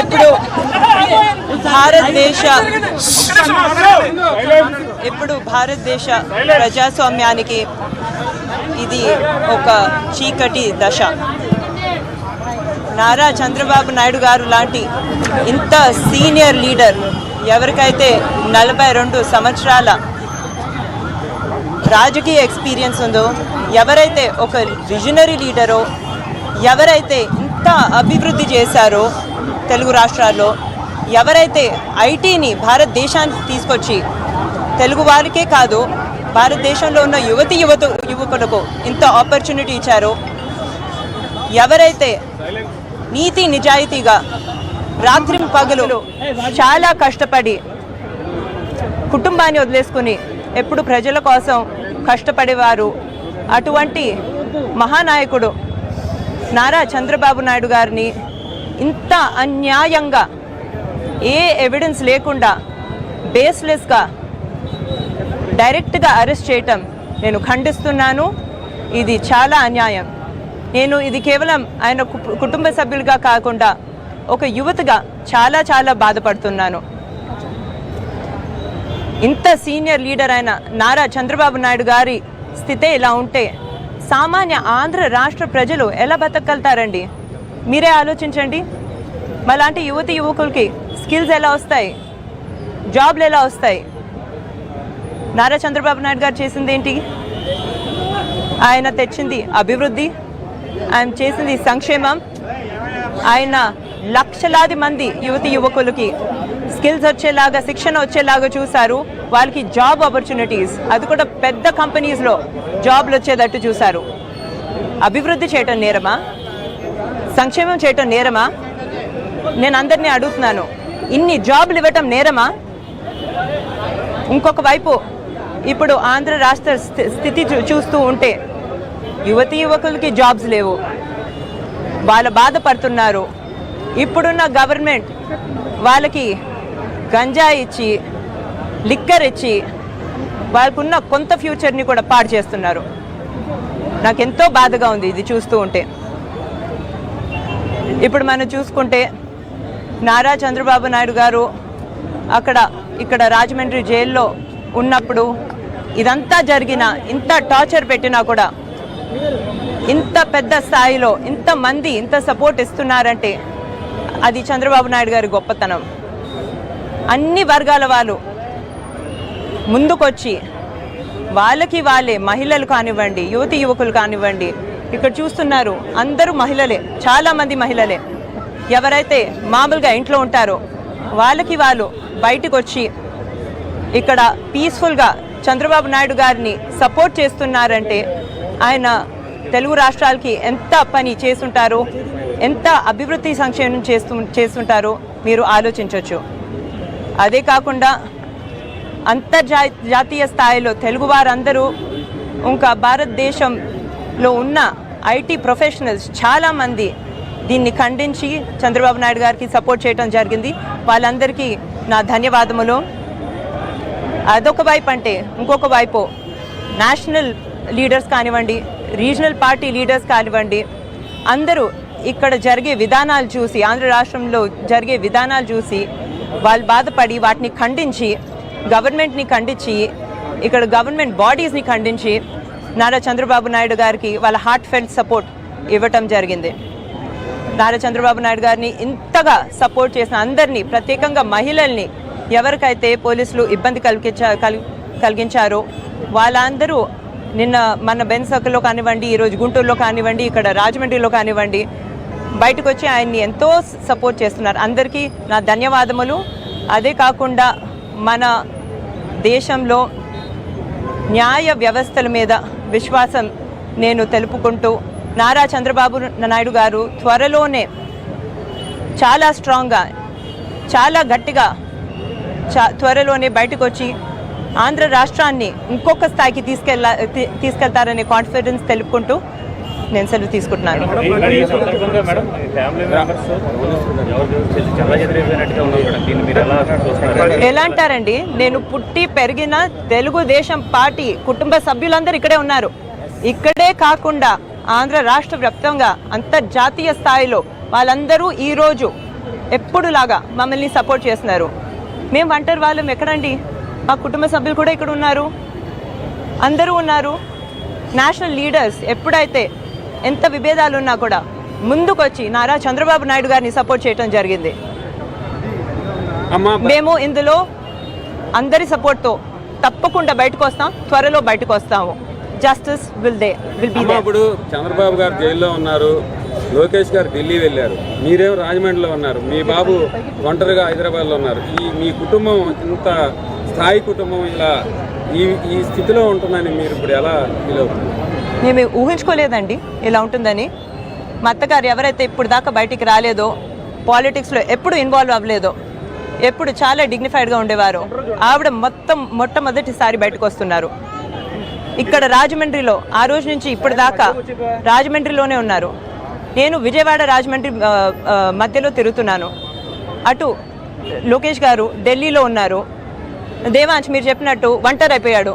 ఇప్పుడు భారతదేశ ఇప్పుడు భారతదేశ ప్రజాస్వామ్యానికి ఇది ఒక చీకటి దశ. నారా చంద్రబాబు నాయుడు గారు లాంటి ఇంత సీనియర్ లీడర్ ఎవరికైతే నలభై రెండు సంవత్సరాల రాజకీయ ఎక్స్పీరియన్స్ ఉందో ఎవరైతే ఒక విజనరీ లీడరో ఎవరైతే ఇంత అభివృద్ధి చేశారో తెలుగు రాష్ట్రాల్లో ఎవరైతే ఐటీని భారతదేశానికి తీసుకొచ్చి తెలుగు వారికే కాదు భారతదేశంలో ఉన్న యువతి యువత యువకులకు ఇంత ఆపర్చునిటీ ఇచ్చారో ఎవరైతే నీతి నిజాయితీగా రాత్రి పగలు చాలా కష్టపడి కుటుంబాన్ని వదిలేసుకుని ఎప్పుడు ప్రజల కోసం కష్టపడేవారు అటువంటి మహానాయకుడు నారా చంద్రబాబు నాయుడు గారిని ఇంత అన్యాయంగా ఏ ఎవిడెన్స్ లేకుండా బేస్లెస్గా డైరెక్ట్గా అరెస్ట్ చేయటం నేను ఖండిస్తున్నాను. ఇది చాలా అన్యాయం. నేను ఇది కేవలం ఆయన కు- కుటుంబ సభ్యులుగా కాకుండా ఒక యువతగా చాలా చాలా బాధపడుతున్నాను. ఇంత సీనియర్ లీడర్ అయిన నారా చంద్రబాబు నాయుడు గారి స్థితే ఇలా ఉంటే సామాన్య ఆంధ్ర రాష్ట్ర ప్రజలు ఎలా బతకగలుగుతారండి? మీరే ఆలోచించండి. మలాంటి యువతి యువకులకి స్కిల్స్ ఎలా వస్తాయి? జాబ్లు ఎలా వస్తాయి? నారా చంద్రబాబు నాయుడు గారు చేసింది ఏంటి? ఆయన తెచ్చింది అభివృద్ధి. ఆయన చేసింది సంక్షేమం. ఆయన లక్షలాది మంది యువతి యువకులకి స్కిల్స్ వచ్చేలాగా శిక్షణ వచ్చేలాగా చూశారు. వాళ్ళకి జాబ్ ఆపర్చునిటీస్ అది కూడా పెద్ద కంపెనీస్లో జాబ్లు వచ్చేటట్టు చూశారు. అభివృద్ధి చేయటం నేరమా? సంక్షేమం చేయటం నేరమా? నేను అందరినీ అడుగుతున్నాను. ఇన్ని జాబ్లు ఇవ్వటం నేరమా? ఇంకొక వైపు ఇప్పుడు ఆంధ్ర రాష్ట్ర స్థి- స్థితి చూ- చూస్తూ ఉంటే యువతి యువకులకి జాబ్స్ లేవు. వాళ్ళ బాధపడుతున్నారు. ఇప్పుడున్న గవర్నమెంట్ వాళ్ళకి గంజా ఇచ్చి లిక్కర్ ఇచ్చి వాళ్ళకున్న కొంత ఫ్యూచర్ని కూడా పాడు చేస్తున్నారు. నాకెంతో బాధగా ఉంది ఇది చూస్తూ ఉంటే. ఇప్పుడు మనం చూసుకుంటే నారా చంద్రబాబు నాయుడు గారు అక్కడ ఇక్కడ రాజమండ్రి జైల్లో ఉన్నప్పుడు ఇదంతా జరిగిన ఇంత టార్చర్ పెట్టినా కూడా ఇంత పెద్ద స్థాయిలో ఇంత మంది ఇంత సపోర్ట్ ఇస్తున్నారంటే అది చంద్రబాబు నాయుడు గారి గొప్పతనం. అన్ని వర్గాల వాళ్ళు ముందుకొచ్చి వాళ్ళకి వాళ్ళే మహిళలు కానివ్వండి యువతి యువకులు కానివ్వండి ఇక్కడ చూస్తున్నారు అందరూ మహిళలే చాలామంది మహిళలే. ఎవరైతే మామూలుగా ఇంట్లో ఉంటారో వాళ్ళకి వాళ్ళు బయటకు వచ్చి ఇక్కడ పీస్ఫుల్గా చంద్రబాబు నాయుడు గారిని సపోర్ట్ చేస్తున్నారంటే ఆయన తెలుగు రాష్ట్రాలకి ఎంత పని చేస్తుంటారో ఎంత అభివృద్ధి సంక్షేమం చేస్తు చేస్తుంటారో మీరు ఆలోచించవచ్చు అదే కాకుండా అంతర్జా జాతీయ స్థాయిలో తెలుగు వారందరూ ఇంకా భారతదేశంలో ఉన్న ఐటీ ప్రొఫెషనల్స్ చాలామంది దీన్ని ఖండించి చంద్రబాబు నాయుడు గారికి సపోర్ట్ చేయడం జరిగింది. వాళ్ళందరికీ నా ధన్యవాదములు. అదొక వైపు అంటే ఇంకొక వైపు నేషనల్ లీడర్స్ కానివ్వండి రీజనల్ పార్టీ లీడర్స్ కానివ్వండి అందరూ ఇక్కడ జరిగే విధానాలు చూసి ఆంధ్ర రాష్ట్రంలో జరిగే విధానాలు చూసి వాళ్ళు బాధపడి వాటిని ఖండించి గవర్నమెంట్ని ఖండించి ఇక్కడ గవర్నమెంట్ బాడీస్ని ఖండించి నారా చంద్రబాబు నాయుడు గారికి వాళ్ళ హార్ట్ ఫెల్ట్ సపోర్ట్ ఇవ్వటం జరిగింది. నారా చంద్రబాబు నాయుడు గారిని ఇంతగా సపోర్ట్ చేసిన అందరినీ ప్రత్యేకంగా మహిళల్ని ఎవరికైతే పోలీసులు ఇబ్బంది కలిగించా కలిగించారో వాళ్ళందరూ నిన్న మన బెన్ సర్కిల్లో కానివ్వండి ఈరోజు గుంటూరులో కానివ్వండి ఇక్కడ రాజమండ్రిలో కానివ్వండి బయటకు వచ్చి ఆయన్ని ఎంతో సపోర్ట్ చేస్తున్నారు. అందరికీ నా ధన్యవాదములు. అదే కాకుండా మన దేశంలో న్యాయ వ్యవస్థల మీద విశ్వాసం నేను తెలుపుకుంటూ నారా చంద్రబాబు నాయుడు గారు త్వరలోనే చాలా స్ట్రాంగ్గా చాలా గట్టిగా చా త్వరలోనే బయటకు వచ్చి ఆంధ్ర రాష్ట్రాన్ని ఇంకొక స్థాయికి తీసుకెళ్ళ తీ- తీసుకెళ్తారనే కాన్ఫిడెన్స్ తెలుపుకుంటూ నేను సెలవు తీసుకుంటున్నాను. ఎలా అంటారండి నేను పుట్టి పెరిగిన తెలుగుదేశం పార్టీ కుటుంబ సభ్యులందరూ ఇక్కడే ఉన్నారు. ఇక్కడే కాకుండా ఆంధ్ర రాష్ట్ర వ్యాప్తంగా అంతర్జాతీయ స్థాయిలో వాళ్ళందరూ ఈరోజు ఎప్పుడులాగా మమ్మల్ని సపోర్ట్ చేస్తున్నారు. మేము ఒంటరి వాళ్ళం ఎక్కడండి? మా కుటుంబ సభ్యులు కూడా ఇక్కడ ఉన్నారు. అందరూ ఉన్నారు. నేషనల్ లీడర్స్ ఎప్పుడైతే ఎంత విభేదాలు ఉన్నా కూడా ముందుకొచ్చి నారా చంద్రబాబు నాయుడు గారిని సపోర్ట్ చేయడం జరిగింది. మేము ఇందులో అందరి సపోర్ట్తో తప్పకుండా బయటకు వస్తాం త్వరలో బయటకు వస్తాము justice will they will be ఇప్పుడు చంద్రబాబు గారు జైల్లో ఉన్నారు లోకేష్ గారు ఢిల్లీ వెళ్ళారు. మీరేం రాజమండ్రిలో ఉన్నారు? మీ బాబు ఒంటరిగా హైదరాబాద్లో ఉన్నారు. ఈ మీ కుటుంబం ఇంత స్థాయి కుటుంబం ఇలా ఈ ఈ స్థితిలో ఉంటుందని మీరు ఇప్పుడు ఎలా ఫీల్ అవుతుంది? మేము ఊహించుకోలేదండి ఇలా ఉంటుందని. మా అత్తగారు ఎవరైతే ఇప్పుడు దాకా బయటికి రాలేదో పాలిటిక్స్లో ఎప్పుడు ఇన్వాల్వ్ అవ్వలేదో ఎప్పుడు చాలా డిగ్నిఫైడ్గా ఉండేవారు ఆవిడ మొత్తం మొట్టమొదటిసారి బయటకు వస్తున్నారు. ఇక్కడ రాజమండ్రిలో ఆ రోజు నుంచి ఇప్పటిదాకా రాజమండ్రిలోనే ఉన్నారు. నేను విజయవాడ రాజమండ్రి మధ్యలో తిరుగుతున్నాను. అటు లోకేష్ గారు ఢిల్లీలో ఉన్నారు. దేవాంశ్ మీరు చెప్పినట్టు ఒంటరి అయిపోయాడు.